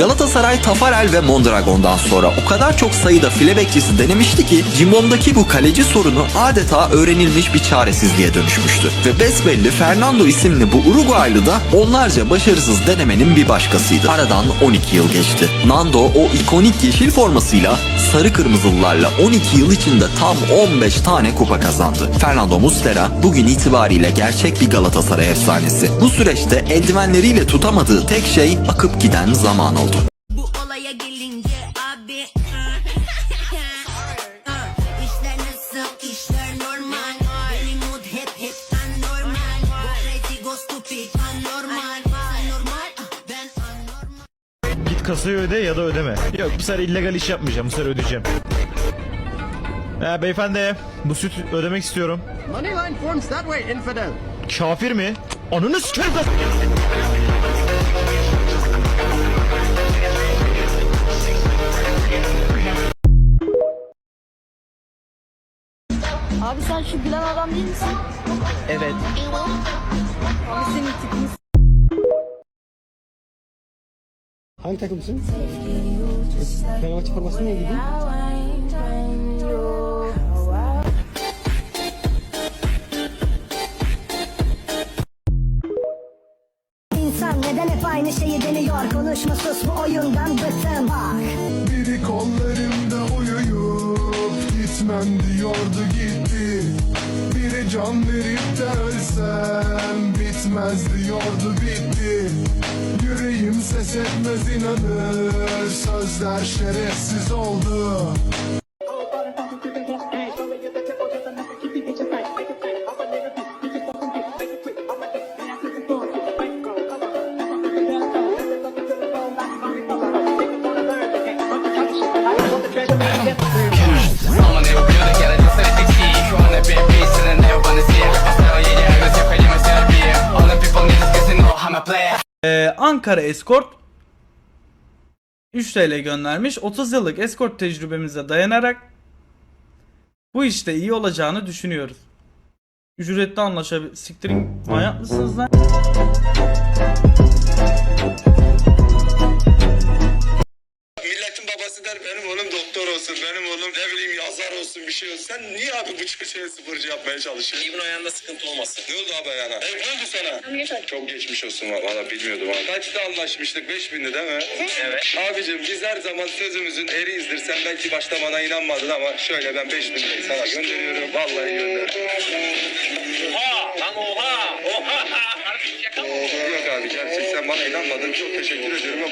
Galatasaray Tafarel ve Mondragon'dan sonra o kadar çok sayıda file bekçisi denemişti ki Cimbom'daki bu kaleci sorunu adeta öğrenilmiş bir çaresizliğe dönüşmüştü. Ve besbelli Fernando isimli bu Uruguaylı da onlarca başarısız denemenin bir başkasıydı. Aradan 12 yıl geçti. Nando o ikonik yeşil formasıyla sarı kırmızılılarla 12 yıl içinde tam 15 tane kupa kazandı. Fernando Muslera bugün itibariyle gerçek bir Galatasaray efsanesi. Bu süreçte eldivenleriyle tutamadığı tek şey akıp giden zaman oldu. Kasayı öde ya da ödeme. Yok bu sefer illegal iş yapmayacağım. Bu sefer ödeyeceğim. Ee, beyefendi bu süt ödemek istiyorum. Moneyline forms that way, infidel. Kafir mi? Ananı sikerim lan. Abi sen şu gülen adam değil misin? Evet. Hangi takımsın? Fenerbahçe formasını niye giydin? İnsan neden hep aynı şeyi deniyor? Konuşma sus bu oyundan bıktım. Bak. Biri kollarımda uyuyup gitmem diyordu gitti. Biri can verip de ölsem bitmez diyordu bitti. Yüreğim ses etmez inanır. Sözler şerefsiz oldu Ankara Escort 3 TL göndermiş. 30 yıllık escort tecrübemize dayanarak bu işte iyi olacağını düşünüyoruz. Ücretli anlaşabil... Siktirin manyak mısınız lan? Doktor olsun, benim oğlum ne bileyim yazar olsun bir şey olsun. Sen niye abi bu çocuğa sporcu yapmaya çalışıyorsun? İbn ayağında sıkıntı olmasın. Ne oldu abi ayağına? E, ne oldu sana? Çok geçmiş olsun valla bilmiyordum abi. Kaçta anlaşmıştık? 5000'di değil mi? Evet. Abicim biz her zaman sözümüzün eriyizdir. Sen belki başta bana inanmadın ama şöyle ben 5000 lirayı sana gönderiyorum. Vallahi gönderiyorum. Oha! Lan oha! Oha! Yok abi gerçekten bana inanmadın. Çok teşekkür ediyorum.